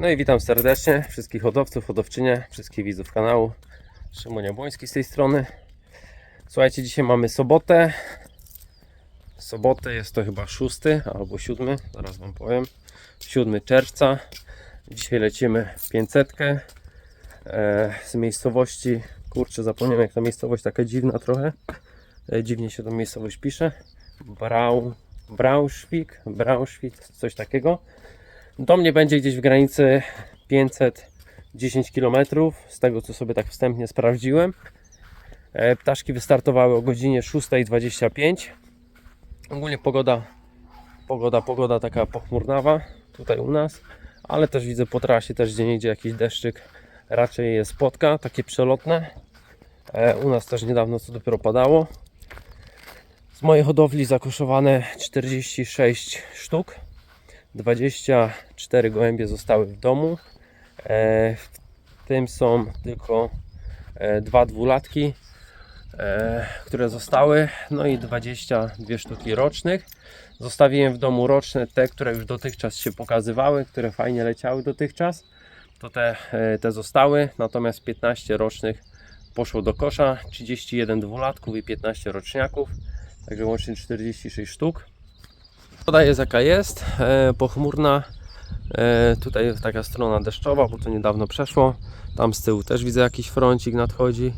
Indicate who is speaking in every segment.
Speaker 1: No i witam serdecznie wszystkich hodowców, hodowczynie, wszystkich widzów kanału. Szymon Jabłoński z tej strony. Słuchajcie, dzisiaj mamy sobotę. Sobotę jest to chyba 6 albo 7, zaraz Wam powiem. 7 czerwca. Dzisiaj lecimy 500 e, z miejscowości. Kurczę, zapomniałem jak ta miejscowość taka dziwna trochę. E, dziwnie się tą miejscowość pisze. Brau, Braunschweig, Braunschweig, coś takiego. Do mnie będzie gdzieś w granicy 510 km, z tego co sobie tak wstępnie sprawdziłem. E, Ptaszki wystartowały o godzinie 6.25. Ogólnie pogoda, pogoda, pogoda taka pochmurnawa tutaj u nas, ale też widzę po trasie też gdzie jakiś deszczyk raczej je spotka, takie przelotne. E, U nas też niedawno co dopiero padało. Z mojej hodowli zakoszowane 46 sztuk. 24 gołębie zostały w domu. E, W tym są tylko e, dwa dwulatki, e, które zostały, no i 22 sztuki rocznych. Zostawiłem w domu roczne, te, które już dotychczas się pokazywały, które fajnie leciały dotychczas. To te, te zostały, natomiast 15 rocznych poszło do kosza, 31 dwulatków i 15 roczniaków, także łącznie 46 sztuk. Pogoda jest jaka jest, e, pochmurna. E, tutaj taka strona deszczowa, bo to niedawno przeszło. Tam z tyłu też widzę jakiś froncik nadchodzi.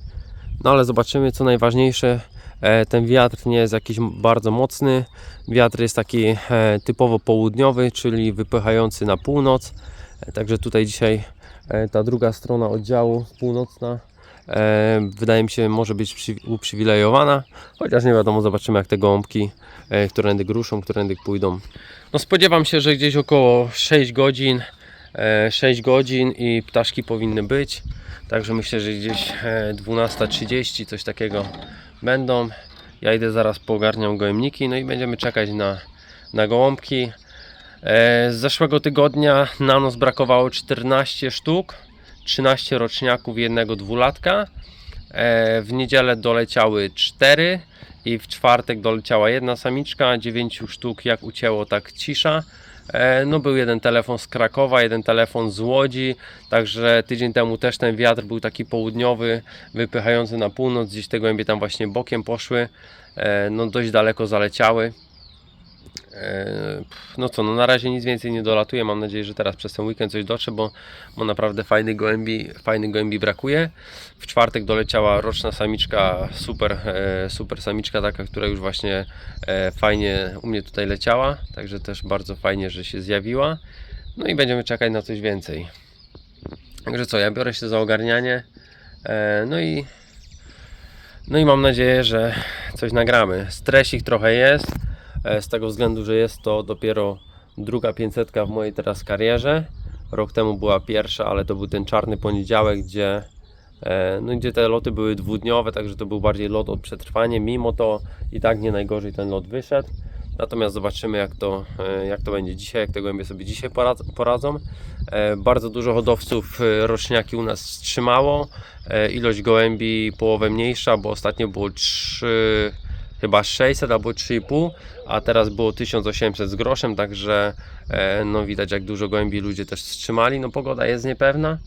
Speaker 1: No ale zobaczymy co najważniejsze. E, ten wiatr nie jest jakiś bardzo mocny. Wiatr jest taki typowo południowy, czyli wypychający na północ. Także tutaj dzisiaj ta druga strona oddziału północna wydaje mi się może być przy, uprzywilejowana. Chociaż nie wiadomo, zobaczymy jak te gąbki którędy gruszą, którędy pójdą. No spodziewam się, że gdzieś około 6 godzin, e, 6 godzin i ptaszki powinny być. Także myślę, że gdzieś e, 12.30 coś takiego będą. Ja idę zaraz poogarniam gołębniki, no i będziemy czekać na, na gołąbki. E, Z zeszłego tygodnia na nos brakowało 14 sztuk, 13 roczniaków jednego dwulatka. E, W niedzielę doleciały 4 i w czwartek doleciała jedna samiczka, 9 sztuk jak ucięło tak cisza. E, No był jeden telefon z Krakowa, jeden telefon z Łodzi, także tydzień temu też ten wiatr był taki południowy, wypychający na północ, gdzieś te gołębie tam właśnie bokiem poszły, E, no dość daleko zaleciały. E, No co, no na razie nic więcej nie dolatuje. Mam nadzieję, że teraz przez ten weekend coś dotrze, bo, bo naprawdę fajnych gołębi, fajnych gołębi brakuje. W czwartek doleciała roczna samiczka, super, e, super samiczka taka, która już właśnie e, fajnie u mnie tutaj leciała. Także też bardzo fajnie, że się zjawiła. No i będziemy czekać na coś więcej. Także co, ja biorę się za ogarnianie. No i no i mam nadzieję, że coś nagramy. Stresik trochę jest, z tego względu, że jest to dopiero druga 500 w mojej teraz karierze. Rok temu była pierwsza, ale to był ten czarny poniedziałek, gdzie, e, no, gdzie te loty były dwudniowe, także to był bardziej lot od przetrwania. Mimo to i tak nie najgorzej ten lot wyszedł. Natomiast zobaczymy jak to, e, jak to będzie dzisiaj, jak te gołębie sobie dzisiaj poradz- poradzą. E, Bardzo dużo hodowców e, roczniaki u nas wstrzymało. E, Ilość gołębi połowę mniejsza, bo ostatnio było 3, chyba 600 albo 3,5, a teraz było 1800 z groszem, także e, no widać jak dużo gołębi ludzie też wstrzymali. No pogoda jest niepewna.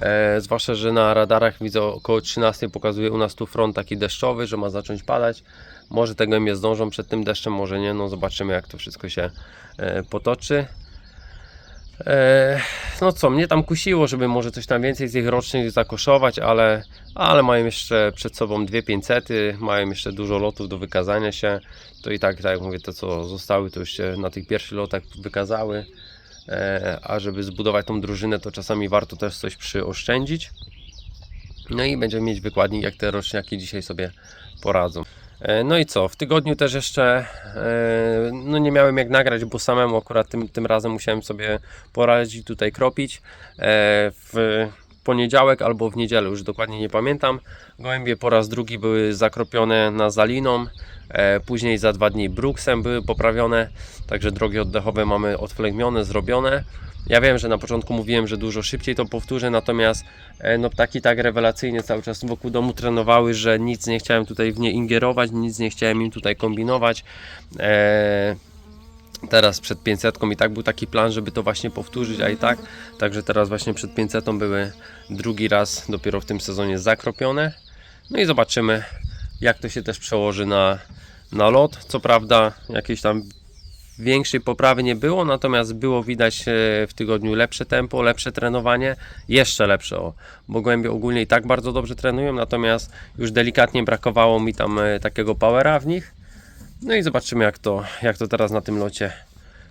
Speaker 1: E, zwłaszcza, że na radarach widzę około 13 pokazuje u nas tu front taki deszczowy, że ma zacząć padać. Może te gołębie zdążą przed tym deszczem, może nie. No zobaczymy jak to wszystko się e, potoczy. E, no co, mnie tam kusiło, żeby może coś tam więcej z ich rocznych zakoszować, ale, ale mają jeszcze przed sobą dwie 500, mają jeszcze dużo lotów do wykazania się. To i tak, tak jak mówię, to co zostały, to już się na tych pierwszych lotach wykazały. E, a żeby zbudować tą drużynę, to czasami warto też coś przyoszczędzić. No i będziemy mieć wykładnik, jak te roczniaki dzisiaj sobie poradzą. E, No i co, w tygodniu też jeszcze e, no nie miałem jak nagrać, bo samemu akurat tym, tym razem musiałem sobie poradzić tutaj kropić. E, W poniedziałek albo w niedzielę, już dokładnie nie pamiętam. Gołębie po raz drugi były zakropione na zaliną. Później za dwa dni bruksem były poprawione, także drogi oddechowe mamy odflegmione, zrobione. Ja wiem, że na początku mówiłem, że dużo szybciej to powtórzę, natomiast e, no ptaki tak rewelacyjnie cały czas wokół domu trenowały, że nic nie chciałem tutaj w nie ingerować, nic nie chciałem im tutaj kombinować. E, teraz przed 500 i tak był taki plan, żeby to właśnie powtórzyć, a i tak. Także teraz właśnie przed 500 były drugi raz dopiero w tym sezonie zakropione. No i zobaczymy, jak to się też przełoży na, na lot. Co prawda, jakiejś tam większej poprawy nie było, natomiast było widać e, w tygodniu lepsze tempo, lepsze trenowanie, jeszcze lepsze, o, bo głębie ogólnie i tak bardzo dobrze trenują, natomiast już delikatnie brakowało mi tam e, takiego powera w nich. No i zobaczymy jak to, jak to teraz na tym locie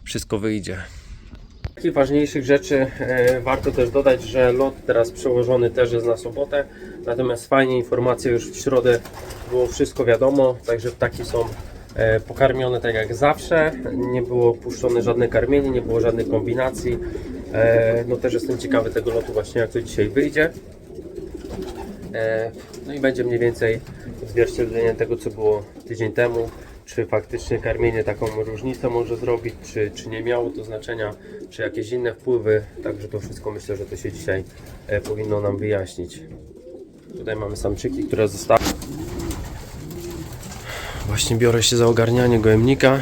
Speaker 1: wszystko wyjdzie. Takich ważniejszych rzeczy e, warto też dodać, że lot teraz przełożony też jest na sobotę, natomiast fajnie informacje już w środę było wszystko wiadomo, także ptaki są pokarmione tak jak zawsze, nie było puszczone żadne karmienie, nie było żadnych kombinacji. E, no też jestem ciekawy tego lotu właśnie jak to dzisiaj wyjdzie. E, No i będzie mniej więcej odzwierciedlenie tego, co było tydzień temu. Czy faktycznie karmienie taką różnicę może zrobić, czy, czy nie miało to znaczenia, czy jakieś inne wpływy. Także to wszystko myślę, że to się dzisiaj e, powinno nam wyjaśnić. Tutaj mamy samczyki, które zostały. Właśnie biorę się za ogarnianie gołębnika.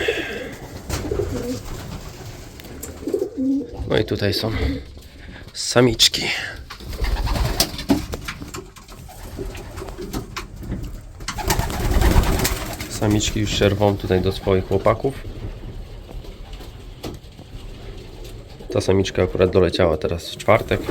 Speaker 1: No i tutaj są samiczki. Samiczki już szerwą tutaj do swoich chłopaków. Ta samiczka akurat doleciała teraz w czwartek.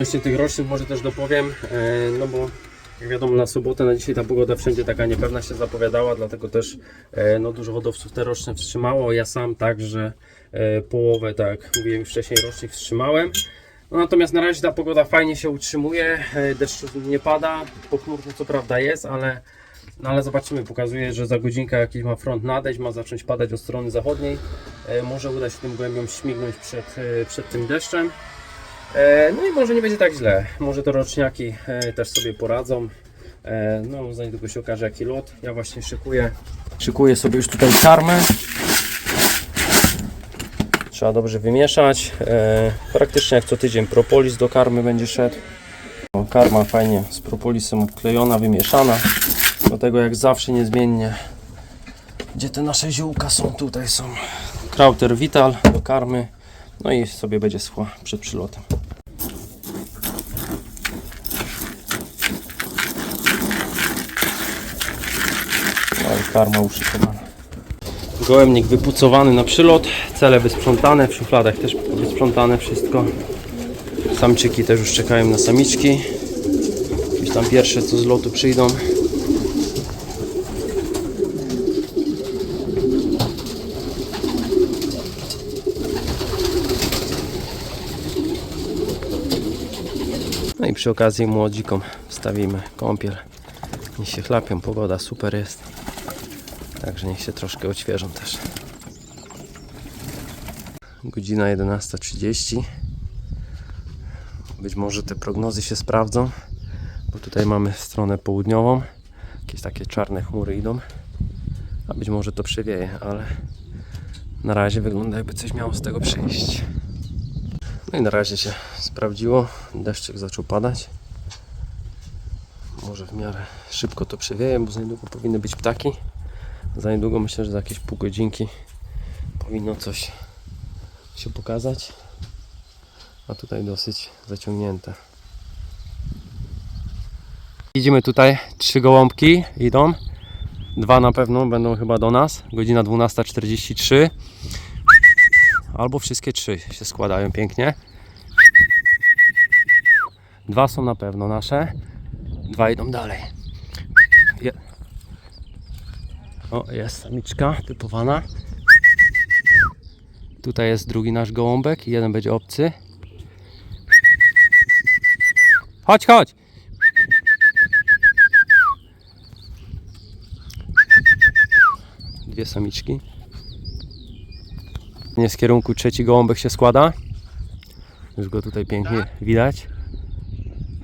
Speaker 1: Jeszcze tych rocznych może też dopowiem, e, no bo wiadomo na sobotę, na dzisiaj ta pogoda wszędzie taka niepewna się zapowiadała, dlatego też e, no, dużo hodowców te roczne wstrzymało. Ja sam także e, połowę, tak jak mówiłem wcześniej, rocznych wstrzymałem. No, natomiast na razie ta pogoda fajnie się utrzymuje, e, deszcz nie pada, pochmurno co prawda jest, ale, no, ale zobaczymy, pokazuje, że za godzinkę jakiś ma front nadejść, ma zacząć padać od strony zachodniej. Może uda się tym głębiom śmignąć przed, przed tym deszczem. E, No i może nie będzie tak źle. Może to roczniaki e, też sobie poradzą. E, No, za niedługo się okaże jaki lot. Ja właśnie szykuję. Szykuję sobie już tutaj karmę. Trzeba dobrze wymieszać. Praktycznie jak co tydzień propolis do karmy będzie szedł. Karma fajnie z propolisem odklejona, wymieszana. Do tego jak zawsze niezmiennie. Gdzie te nasze ziółka są? Tutaj są. Krauter Vital do karmy. No i sobie będzie schła przed przylotem. No i karma uszykowana. Gołębnik wypucowany na przylot, cele wysprzątane, w szufladach też wysprzątane wszystko. Samczyki też już czekają na samiczki. Jakieś tam pierwsze co z lotu przyjdą. No i przy okazji młodzikom wstawimy kąpiel. Niech się chlapią, pogoda super jest. Także niech się troszkę odświeżą też. Godzina 11.30. Być może te prognozy się sprawdzą, bo tutaj mamy stronę południową. Jakieś takie czarne chmury idą. A być może to przewieje, ale na razie wygląda jakby coś miało z tego przyjść. No i na razie się sprawdziło. Deszczyk zaczął padać. Może w miarę szybko to przewieje, bo za niedługo powinny być ptaki. Za niedługo myślę, że za jakieś pół godzinki powinno coś się pokazać. A tutaj dosyć zaciągnięte. Widzimy tutaj trzy gołąbki idą. Dwa na pewno będą chyba do nas. Godzina 12.43. Albo wszystkie trzy się składają pięknie. Dwa są na pewno nasze. Dwa idą dalej. Je- o, jest samiczka typowana. Tutaj jest drugi nasz gołąbek i jeden będzie obcy. Chodź, chodź! Dwie samiczki. Nie z kierunku trzeci gołąbek się składa. Już go tutaj pięknie widać.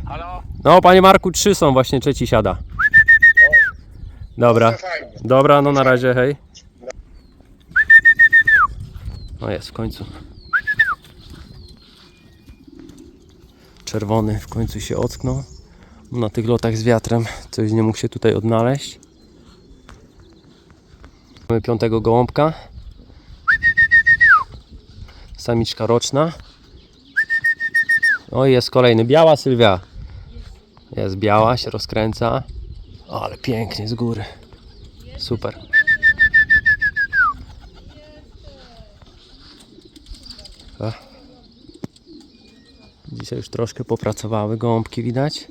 Speaker 2: Halo?
Speaker 1: No, panie Marku, trzy są, właśnie trzeci siada. Dobra. Dobra, no na razie, hej. No jest w końcu. Czerwony w końcu się ocknął. Na tych lotach z wiatrem coś nie mógł się tutaj odnaleźć. Mamy piątego gołąbka. Samiczka roczna. O, jest kolejny. Biała Sylwia. Jest biała, się rozkręca. Ale pięknie z góry. Super. A. Dzisiaj już troszkę popracowały gołąbki widać.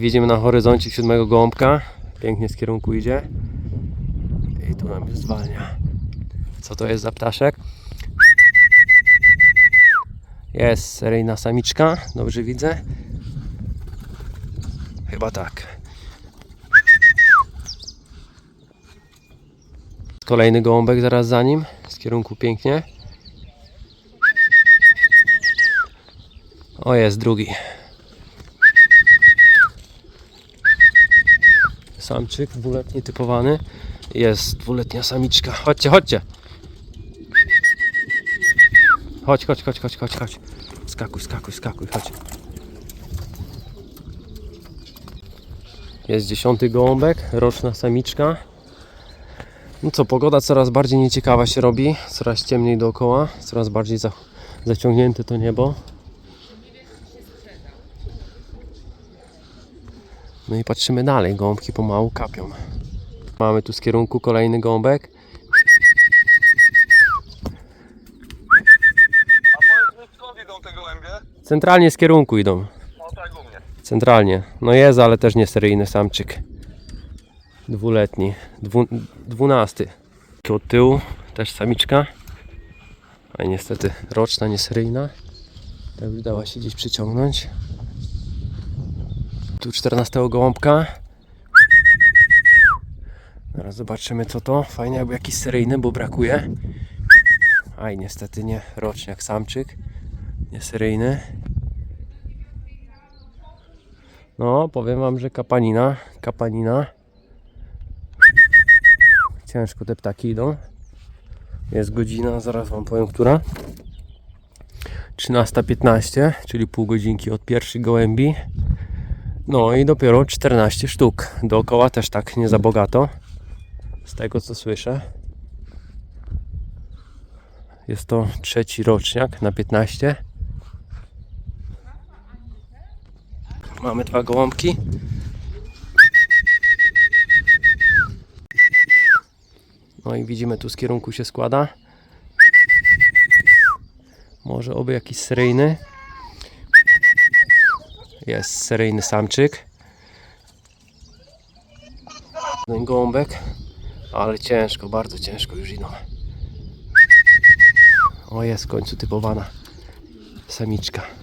Speaker 1: Widzimy na horyzoncie siódmego gołąbka. Pięknie z kierunku idzie. I tu nam już zwalnia. Co to jest za ptaszek? Jest seryjna samiczka. Dobrze widzę. Chyba tak. Kolejny gołąbek zaraz za nim. Z kierunku pięknie. O, jest drugi. Samczyk dwuletni typowany. Jest dwuletnia samiczka. Chodźcie, chodźcie. Chodź, chodź, chodź, chodź, chodź, chodź. Skakuj, skakuj, skakuj, chodź. Jest dziesiąty gołąbek, roczna samiczka. No co, pogoda coraz bardziej nieciekawa się robi, coraz ciemniej dookoła, coraz bardziej za, zaciągnięte to niebo. No i patrzymy dalej, gołąbki pomału kapią. Mamy tu z kierunku kolejny gołąbek.
Speaker 2: A powiedz mi skąd idą te gołębie?
Speaker 1: Centralnie z kierunku idą.
Speaker 2: No tak u mnie.
Speaker 1: Centralnie. No jest, ale też nie seryjny samczyk. Dwuletni. Dwu, dwunasty. Tu od tyłu też samiczka. A niestety roczna, nie seryjna. Tak już dała się gdzieś przyciągnąć. Tu 14 gołąbka. Zaraz zobaczymy co to. Fajnie jakby jakiś seryjny, bo brakuje. Aj niestety nie. Roczniak samczyk. Nie seryjny. No, powiem wam, że kapanina, kapanina. Ciężko te ptaki idą. Jest godzina, zaraz wam powiem, która. 13.15, czyli pół godzinki od pierwszych gołębi. No i dopiero 14 sztuk. Dookoła też tak nie za bogato. Z tego co słyszę. Jest to trzeci roczniak na 15. Mamy dwa gołąbki. No i widzimy tu z kierunku się składa. Może oby jakiś seryjny. Jest seryjny samczyk. Ten gołąbek. Ale ciężko, bardzo ciężko już idą. O jest w końcu typowana samiczka.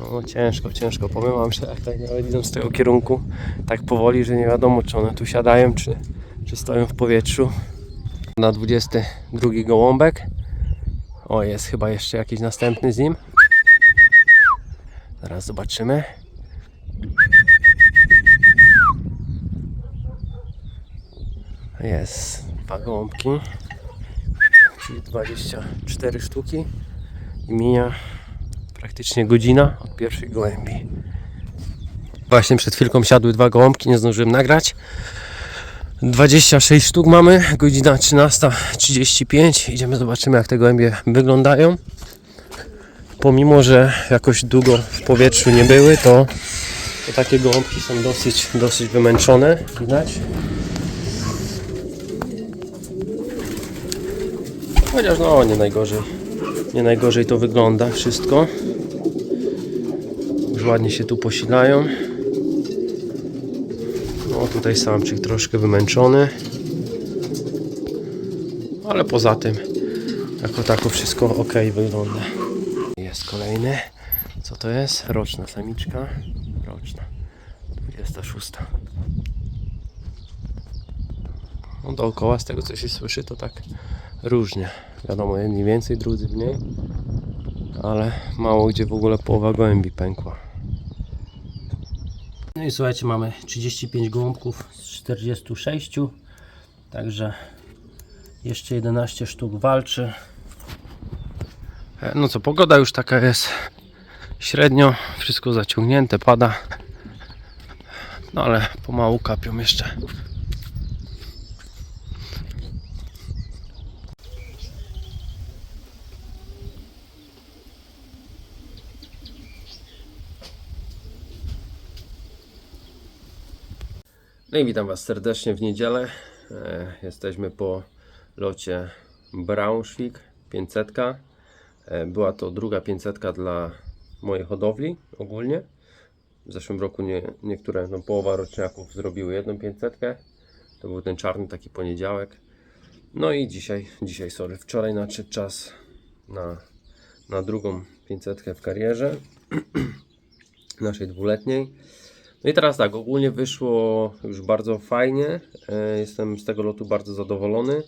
Speaker 1: No ciężko, ciężko. Wam, że jak tak nawet idą z tego kierunku tak powoli, że nie wiadomo czy one tu siadają, czy, czy stoją w powietrzu. Na 22 gołąbek. O, jest chyba jeszcze jakiś następny z nim. Zaraz zobaczymy. Jest dwa gołąbki, czyli 24 sztuki i mija praktycznie godzina od pierwszej gołębi. Właśnie przed chwilką siadły dwa gołąbki, nie zdążyłem nagrać. 26 sztuk mamy, godzina 13.35. Idziemy, zobaczymy jak te gołębie wyglądają. Pomimo, że jakoś długo w powietrzu nie były, to, to takie gołąbki są dosyć, dosyć wymęczone, widać. Chociaż no nie najgorzej. Nie najgorzej to wygląda wszystko. Ładnie się tu posilają. No tutaj samczyk troszkę wymęczony. Ale poza tym jako tako wszystko ok wygląda. Jest kolejny. Co to jest? Roczna samiczka. Roczna. 26. No dookoła z tego co się słyszy to tak różnie. Wiadomo, jedni więcej, drudzy mniej. Ale mało gdzie w ogóle połowa gołębi pękła. No i słuchajcie, mamy 35 gołąbków z 46. Także jeszcze 11 sztuk walczy. E, No co, pogoda już taka jest średnio, wszystko zaciągnięte, pada. No ale pomału kapią jeszcze. No i witam Was serdecznie w niedzielę. E, Jesteśmy po locie Braunschweig 500. E, Była to druga 500 dla mojej hodowli ogólnie. W zeszłym roku nie, niektóre, no połowa roczniaków zrobiły jedną 500. To był ten czarny taki poniedziałek. No i dzisiaj, dzisiaj sorry, wczoraj nadszedł czas na, na drugą 500 w karierze naszej dwuletniej. No i teraz tak, ogólnie wyszło już bardzo fajnie. E, Jestem z tego lotu bardzo zadowolony.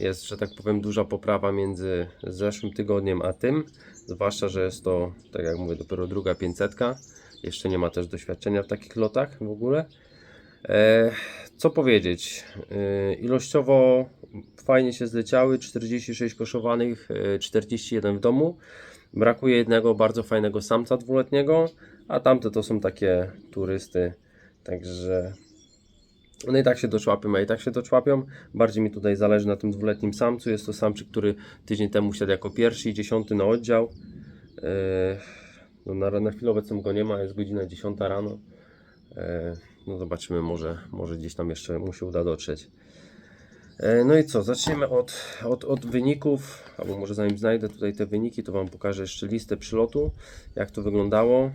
Speaker 1: Jest, że tak powiem, duża poprawa między zeszłym tygodniem a tym. Zwłaszcza, że jest to, tak jak mówię, dopiero druga 500. Jeszcze nie ma też doświadczenia w takich lotach w ogóle. E, Co powiedzieć? E, Ilościowo fajnie się zleciały. 46 koszowanych, e, 41 w domu. Brakuje jednego bardzo fajnego samca dwuletniego, a tamte to są takie turysty. Także one i tak się doczłapią, a i tak się doczłapią. Bardziej mi tutaj zależy na tym dwuletnim samcu. Jest to samczyk, który tydzień temu siadł jako pierwszy i dziesiąty na oddział. Yy, no na, na chwilę obecną go nie ma, jest godzina 10 rano. Yy, no zobaczymy, może, może gdzieś tam jeszcze mu się uda dotrzeć. E, No i co, zaczniemy od, od, od wyników, albo może zanim znajdę tutaj te wyniki, to Wam pokażę jeszcze listę przylotu, jak to wyglądało.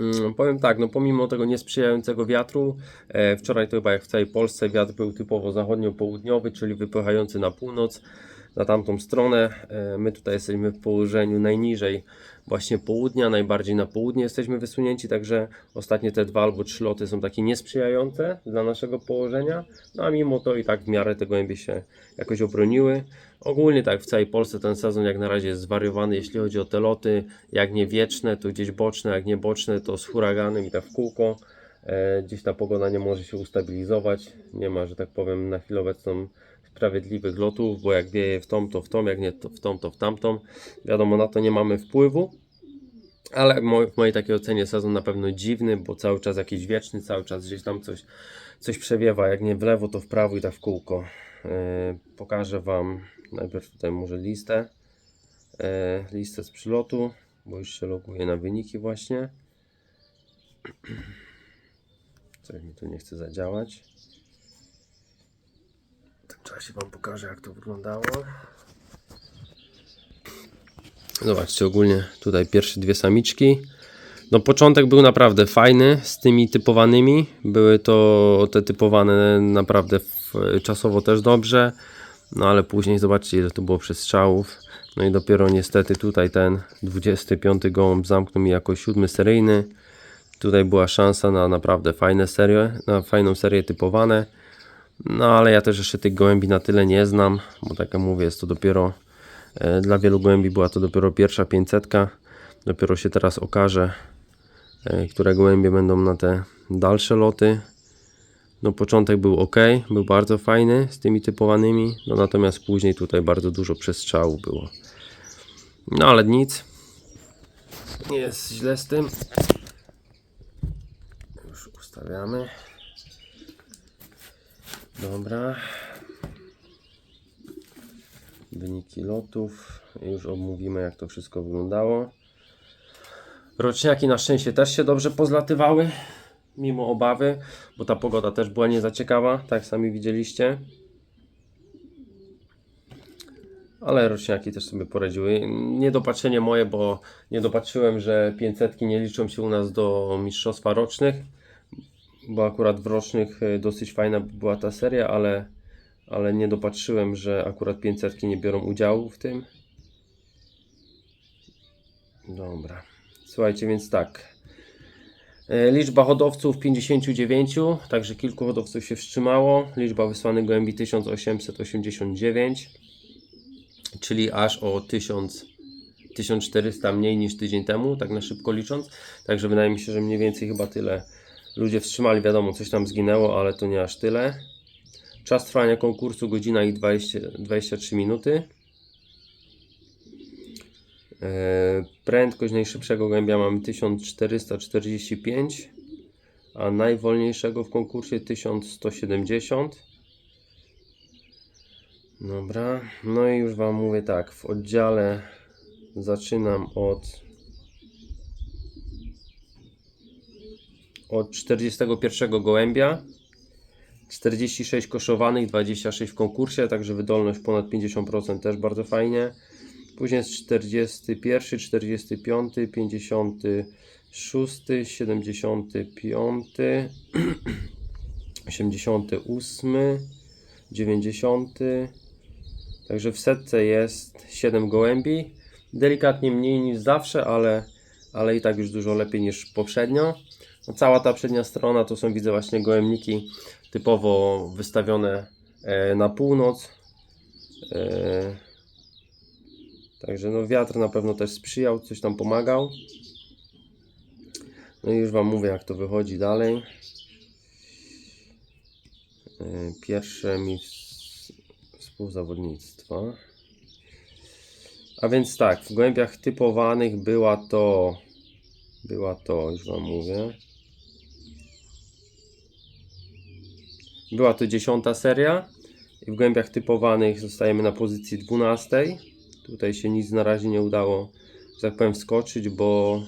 Speaker 1: Mm, Powiem tak, no pomimo tego niesprzyjającego wiatru, e, wczoraj to chyba jak w całej Polsce wiatr był typowo zachodnio-południowy, czyli wypychający na północ, na tamtą stronę. E, My tutaj jesteśmy w położeniu najniżej właśnie południa, najbardziej na południe jesteśmy wysunięci, także ostatnie te dwa albo trzy loty są takie niesprzyjające dla naszego położenia, no a mimo to i tak w miarę te gołębie się jakoś obroniły. Ogólnie tak w całej Polsce ten sezon jak na razie jest zwariowany, jeśli chodzi o te loty, jak nie wieczne, to gdzieś boczne, jak nie boczne, to z huraganem i tak w kółko. E, gdzieś ta pogoda nie może się ustabilizować, nie ma, że tak powiem, na chwilę obecną sprawiedliwych lotów, bo jak wieje w tą, to w tą, jak nie w tą, to w tamtą. Wiadomo, na to nie mamy wpływu. Ale w mojej, takiej ocenie sezon na pewno dziwny, bo cały czas jakiś wieczny, cały czas gdzieś tam coś, coś przewiewa. Jak nie w lewo, to w prawo i tak w kółko. Yy, pokażę Wam najpierw tutaj może listę. Yy, listę z przylotu, bo już się loguję na wyniki właśnie. Coś mi tu nie chce zadziałać. W tym czasie Wam pokażę jak to wyglądało. Zobaczcie, ogólnie tutaj pierwsze dwie samiczki. No początek był naprawdę fajny z tymi typowanymi. Były to te typowane naprawdę w, czasowo też dobrze. No ale później zobaczcie ile to było przestrzałów. No i dopiero niestety tutaj ten 25 gołąb zamknął mi jako siódmy seryjny. Tutaj była szansa na naprawdę fajne serie, na fajną serię typowane. No ale ja też jeszcze tych gołębi na tyle nie znam, bo tak jak mówię, jest to dopiero e, dla wielu gołębi była to dopiero pierwsza 500. Dopiero się teraz okaże, e, które gołębie będą na te dalsze loty. No początek był ok, był bardzo fajny z tymi typowanymi, no natomiast później tutaj bardzo dużo przestrzału było. No ale nic. Nie jest źle z tym. Już ustawiamy. Dobra. Wyniki lotów. Już omówimy jak to wszystko wyglądało. Roczniaki na szczęście też się dobrze pozlatywały. Mimo obawy, bo ta pogoda też była nie za ciekawa, tak sami widzieliście. Ale roczniaki też sobie poradziły. Niedopatrzenie moje, bo nie dopatrzyłem, że 500 nie liczą się u nas do mistrzostwa rocznych bo akurat w rocznych y, dosyć fajna była ta seria, ale, ale nie dopatrzyłem, że akurat 500 nie biorą udziału w tym. Dobra. Słuchajcie, więc tak. E, Liczba hodowców 59, także kilku hodowców się wstrzymało. Liczba wysłanych gołębi 1889, czyli aż o 1000, 1400 mniej niż tydzień temu, tak na szybko licząc. Także wydaje mi się, że mniej więcej chyba tyle ludzie wstrzymali. Wiadomo, coś tam zginęło, ale to nie aż tyle. Czas trwania konkursu godzina i 20, 23 minuty. E, Prędkość najszybszego gołębia mamy 1445, a najwolniejszego w konkursie 1170. Dobra, no i już Wam mówię tak, w oddziale zaczynam od od 41 gołębia, 46 koszowanych, 26 w konkursie, także wydolność ponad 50% też bardzo fajnie. Później jest 41, 45, 56, 75, 88, 90. Także w setce jest 7 gołębi. Delikatnie mniej niż zawsze, ale, ale i tak już dużo lepiej niż poprzednio. No, cała ta przednia strona to są widzę właśnie gołębniki typowo wystawione e, na północ. Także no wiatr na pewno też sprzyjał, coś tam pomagał. No i już Wam mówię jak to wychodzi dalej. E, Pierwsze mi współzawodnictwa. A więc tak, w gołębiach typowanych była to była to, już Wam mówię. Była to dziesiąta seria. I w gołębiach typowanych zostajemy na pozycji 12. Tutaj się nic na razie nie udało, że tak powiem, wskoczyć, bo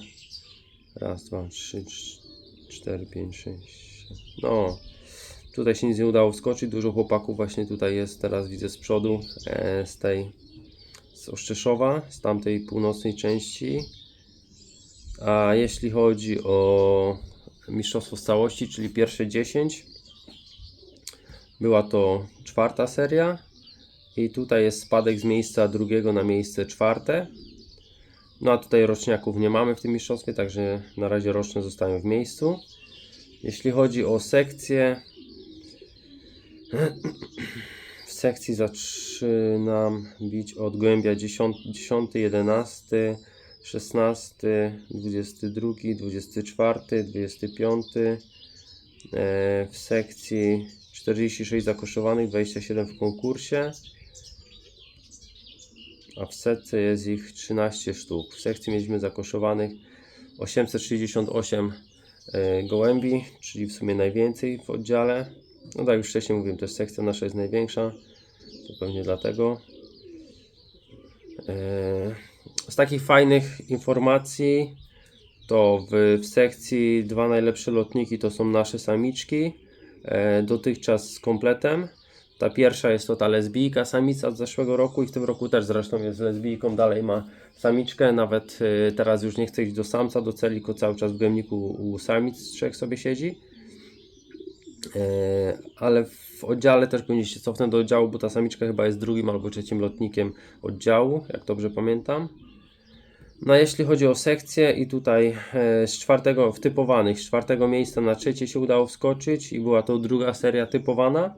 Speaker 1: raz, dwa, trzy, cz- cztery, pięć, sześć. No, tutaj się nic nie udało wskoczyć. Dużo chłopaków właśnie tutaj jest. Teraz widzę z przodu, e, z tej z Oszczeszowa, z tamtej północnej części. A jeśli chodzi o mistrzostwo z całości, czyli pierwsze 10, była to czwarta seria. I tutaj jest spadek z miejsca drugiego na miejsce czwarte. No a tutaj roczniaków nie mamy w tym mistrzostwie, także na razie roczne zostają w miejscu. Jeśli chodzi o sekcję, w sekcji zaczynam bić od gołębia 10, 10 11, 16, 22, 24, 25. E, W sekcji 46 zakoszowanych, 27 w konkursie. A w setce jest ich 13 sztuk. W sekcji mieliśmy zakoszowanych 868 e, gołębi, czyli w sumie najwięcej w oddziale. No tak już wcześniej mówiłem, też sekcja nasza jest największa. To pewnie dlatego. E, Z takich fajnych informacji to w, w sekcji dwa najlepsze lotniki to są nasze samiczki. E, dotychczas z kompletem. Ta pierwsza jest to ta lesbijka samica z zeszłego roku i w tym roku też zresztą jest lesbijką, dalej ma samiczkę, nawet e, teraz już nie chce iść do samca, do celi, tylko cały czas w gębniku u samic trzech sobie siedzi. E, ale w oddziale też powinniście cofnąć do oddziału, bo ta samiczka chyba jest drugim albo trzecim lotnikiem oddziału, jak dobrze pamiętam. No jeśli chodzi o sekcję i tutaj e, z czwartego, w typowanych, z czwartego miejsca na trzecie się udało wskoczyć i była to druga seria typowana.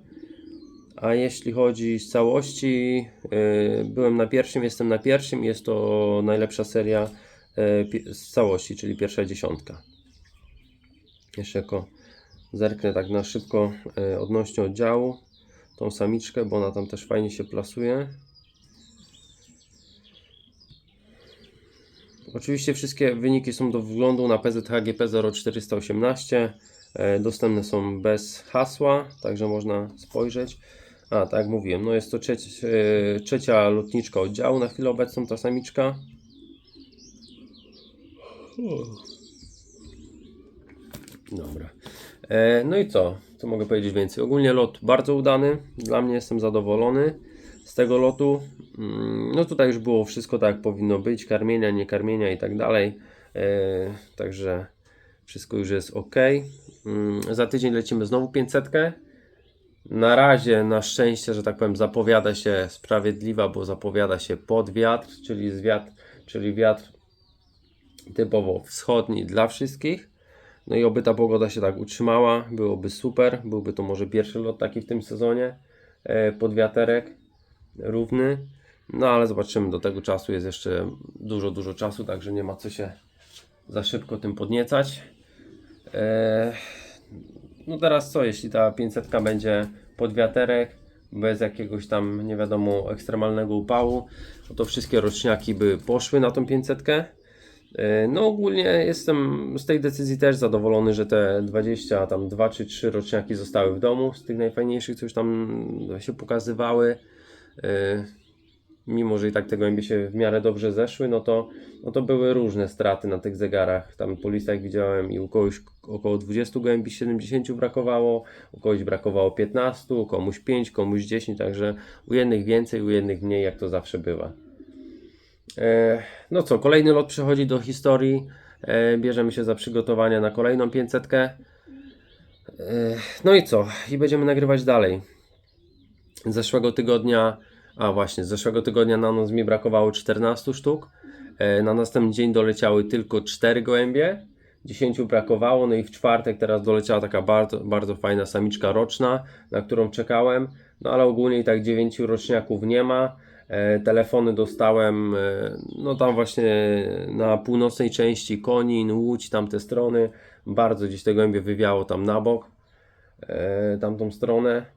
Speaker 1: A jeśli chodzi z całości, e, byłem na pierwszym, jestem na pierwszym, jest to najlepsza seria pi- z całości, czyli pierwsza dziesiątka. Jeszcze jako zerknę tak na szybko e, odnośnie oddziału, tą samiczkę, bo ona tam też fajnie się plasuje. Oczywiście wszystkie wyniki są do wglądu na PZHGP 0418. E, Dostępne są bez hasła, także można spojrzeć. A, tak mówiłem, no jest to trzeci, e, trzecia lotniczka oddziału na chwilę obecną, ta samiczka. Dobra. E, no i co? Co mogę powiedzieć więcej? Ogólnie lot bardzo udany. Dla mnie jestem zadowolony z tego lotu. Mm, No tutaj już było wszystko tak jak powinno być. Karmienia, nie karmienia i tak dalej. E, Także wszystko już jest ok. Mm, Za tydzień lecimy znowu 500. Na razie, na szczęście, że tak powiem, zapowiada się sprawiedliwa, bo zapowiada się pod wiatr, czyli z wiatr, czyli wiatr typowo wschodni dla wszystkich. No i oby ta pogoda się tak utrzymała, byłoby super. Byłby to może pierwszy lot taki w tym sezonie e, pod wiaterek równy. No ale zobaczymy, do tego czasu jest jeszcze dużo, dużo czasu, także nie ma co się za szybko tym podniecać. E, no teraz co, jeśli ta 500 będzie pod wiaterek, bez jakiegoś tam nie wiadomo ekstremalnego upału, no to wszystkie roczniaki by poszły na tą 500. E, No ogólnie jestem z tej decyzji też zadowolony, że te 20, tam 2 czy 3 roczniaki zostały w domu, z tych najfajniejszych, co już tam się pokazywały. Mimo, że i tak te gołębie się w miarę dobrze zeszły, no to, no to były różne straty na tych zegarach. Tam po listach widziałem i u kogoś około 20 gołębi 70 brakowało, u kogoś brakowało 15, komuś 5, komuś 10, także u jednych więcej, u jednych mniej, jak to zawsze bywa. E, No co, kolejny lot przechodzi do historii. E, Bierzemy się za przygotowania na kolejną 500. E, No i co? I będziemy nagrywać dalej. Zeszłego tygodnia, a właśnie, z zeszłego tygodnia na noc mi brakowało 14 sztuk. E, Na następny dzień doleciały tylko 4 gołębie. 10 brakowało, no i w czwartek teraz doleciała taka bardzo, bardzo fajna samiczka roczna, na którą czekałem. No ale ogólnie i tak 9 roczniaków nie ma. E, telefony dostałem, e, no tam właśnie na północnej części Konin, Łódź, tamte strony. Bardzo gdzieś te gołębie wywiało tam na bok, e, tamtą stronę.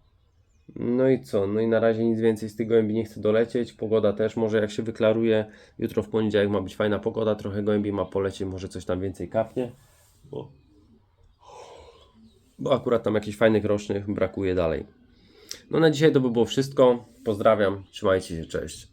Speaker 1: No i co? No i na razie nic więcej z tych gołębi nie chce dolecieć. Pogoda też może jak się wyklaruje. Jutro w poniedziałek ma być fajna pogoda, trochę gołębi ma polecieć, może coś tam więcej kapnie. Bo, bo akurat tam jakichś fajnych rocznych brakuje dalej. No na dzisiaj to by było wszystko. Pozdrawiam, trzymajcie się, cześć.